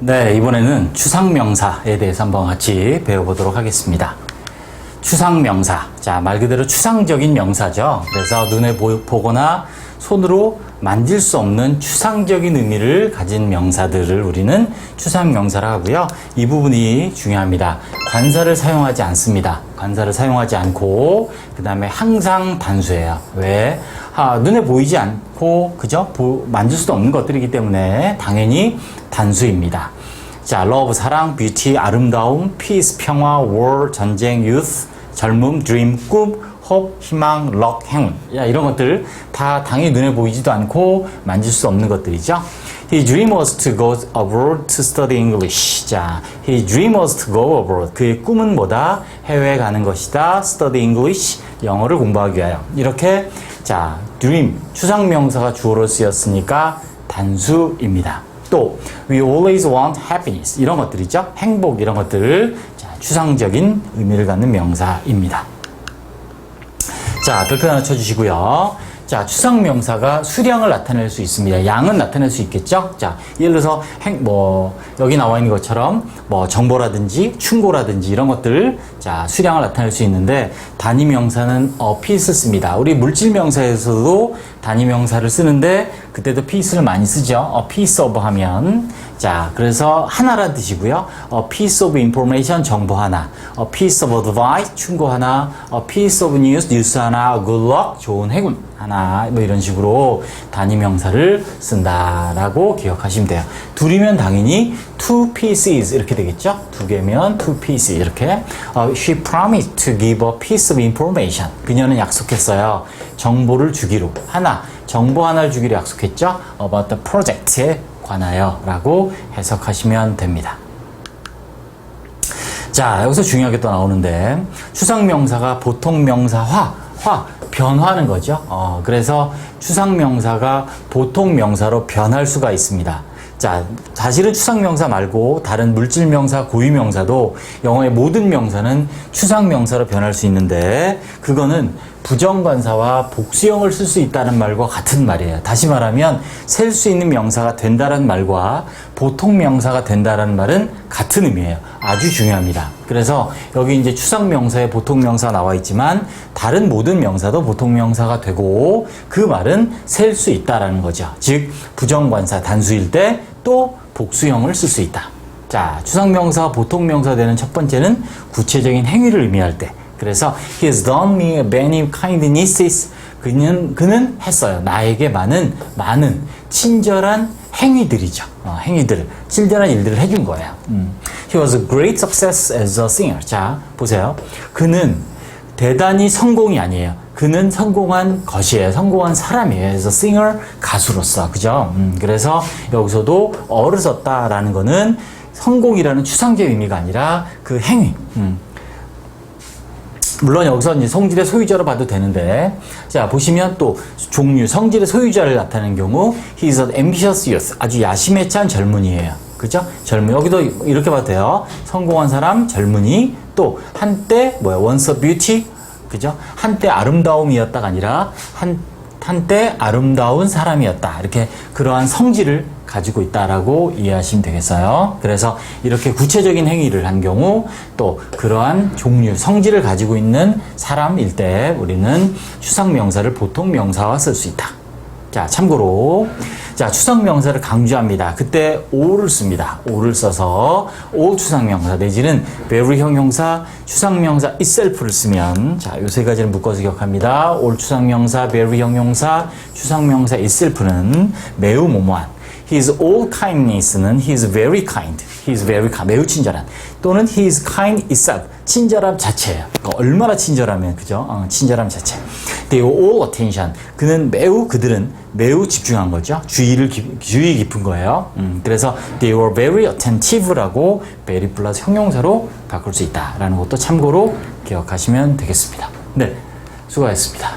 네, 이번에는 추상명사에 대해서 한번 같이 배워보도록 하겠습니다. 추상명사. 자, 말 그대로 추상적인 명사죠. 그래서 눈에 보, 보거나 손으로 만질 수 없는 추상적인 의미를 가진 명사들을 우리는 추상 명사라 하고요. 이 부분이 중요합니다. 관사를 사용하지 않습니다. 관사를 사용하지 않고, 그 다음에 항상 단수예요. 왜? 아, 눈에 보이지 않고, 그죠? 보- 만질 수도 없는 것들이기 때문에 당연히 단수입니다. 자, love, 사랑, beauty, 아름다움, peace, 평화, war, 전쟁, youth, 젊음, dream, 꿈, hope, 희망, luck, 행운. 야, 이런 것들 다 당연히 눈에 보이지도 않고 만질 수 없는 것들이죠. His dream was to go abroad to study English. 자, his dream was to go abroad. 그의 꿈은 뭐다? 해외에 가는 것이다. study English. 영어를 공부하기 위하여. 이렇게, 자, dream. 추상명사가 주어로 쓰였으니까 단수입니다. 또 we always want happiness 이런 것들이죠. 행복 이런 것들을 자, 추상적인 의미를 갖는 명사입니다. 자, 별표 하나 쳐주시고요. 자, 추상명사가 수량을 나타낼 수 있습니다. 양은 나타낼 수 있겠죠? 자, 예를 들어서 행, 뭐, 여기 나와 있는 것처럼 뭐, 정보라든지 충고라든지 이런 것들, 자, 수량을 나타낼 수 있는데, 단위명사는 어, 피스 씁니다. 우리 물질명사에서도 단위명사를 쓰는데, 그때도 피스를 많이 쓰죠. 어, piece of 하면. 자, 그래서 하나란 뜻이고요. 어, piece of information, 정보 하나. 어, piece of advice, 충고 하나. 어, piece of news, 뉴스 하나. good luck, 좋은 행운 하나. 뭐 이런 식으로 단위 명사를 쓴다라고 기억하시면 돼요. 둘이면 당연히 two pieces 이렇게 되겠죠. 두 개면 two pieces 이렇게. 어, she promised to give a piece of information. 그녀는 약속했어요. 정보를 주기로. 하나. 정보 하나를 주기로 약속했죠. about the project에 관하여 라고 해석하시면 됩니다. 자, 여기서 중요하게 또 나오는데, 추상 명사가 보통 명사화, 화, 변화하는 거죠. 어, 그래서 추상 명사가 보통 명사로 변할 수가 있습니다. 자, 사실은 추상 명사 말고 다른 물질 명사, 고유 명사도 영어의 모든 명사는 추상 명사로 변할 수 있는데, 그거는 부정관사와 복수형을 쓸 수 있다는 말과 같은 말이에요. 다시 말하면 셀 수 있는 명사가 된다는 말과 보통 명사가 된다는 말은 같은 의미예요. 아주 중요합니다. 그래서 여기 이제 추상 명사에 보통 명사 나와 있지만 다른 모든 명사도 보통 명사가 되고 그 말은 셀 수 있다라는 거죠. 즉 부정관사 단수일 때 또 복수형을 쓸 수 있다. 자, 추상명사, 보통명사 되는 첫 번째는 구체적인 행위를 의미할 때. 그래서 he has done me many kindnesses. 그는 그는 했어요. 나에게 많은 많은 친절한 행위들이죠. 어, 행위들, 친절한 일들을 해준 거예요. 음. He was a great success as a singer. 자, 보세요. 그는 대단히 성공이 아니에요. 그는 성공한 것이에요. 성공한 사람이에요. 그래서 singer 가수로서 그죠? 음, 그래서 여기서도 어를 썼다라는 거는 성공이라는 추상적 의미가 아니라 그 행위. 음. 물론 여기서 이제 성질의 소유자로 봐도 되는데, 자, 보시면 또 종류, 성질의 소유자를 나타내는 경우, he is an ambitious youth. 아주 야심에 찬 젊은이에요. 그죠? 젊은, 여기도 이렇게 봐도 돼요. 성공한 사람, 젊은이, 또 한때, 뭐야, once a beauty. 그죠? 한때 아름다움이었다가 아니라, 한, 한때 아름다운 사람이었다. 이렇게 그러한 성질을 가지고 있다라고 이해하시면 되겠어요. 그래서 이렇게 구체적인 행위를 한 경우 또 그러한 종류, 성질을 가지고 있는 사람일 때 우리는 추상 명사를 보통 명사와 쓸 수 있다. 자, 참고로 자, 추상 명사를 강조합니다. 그때 오를 씁니다. 오를 써서 오 추상 명사 내지는 very 형용사, 추상 명사 itself를 쓰면 자, 요 세 가지를 묶어서 기억합니다. 올 추상 명사, very 형용사, 추상 명사 itself는 매우 모모한 His all kindness는 he is very kind. He is very kind. 매우 친절한. 또는 he is kind itself. 친절함 자체예요. 그러니까 얼마나 친절하면 그죠? 어, 친절함 자체. They all attention. 그는 매우 그들은 매우 집중한 거죠. 주의를 기- 주의 깊은 거예요. 음, 그래서 they were very attentive라고 very 플러스 형용사로 바꿀 수 있다라는 것도 참고로 기억하시면 되겠습니다. 네, 수고하셨습니다.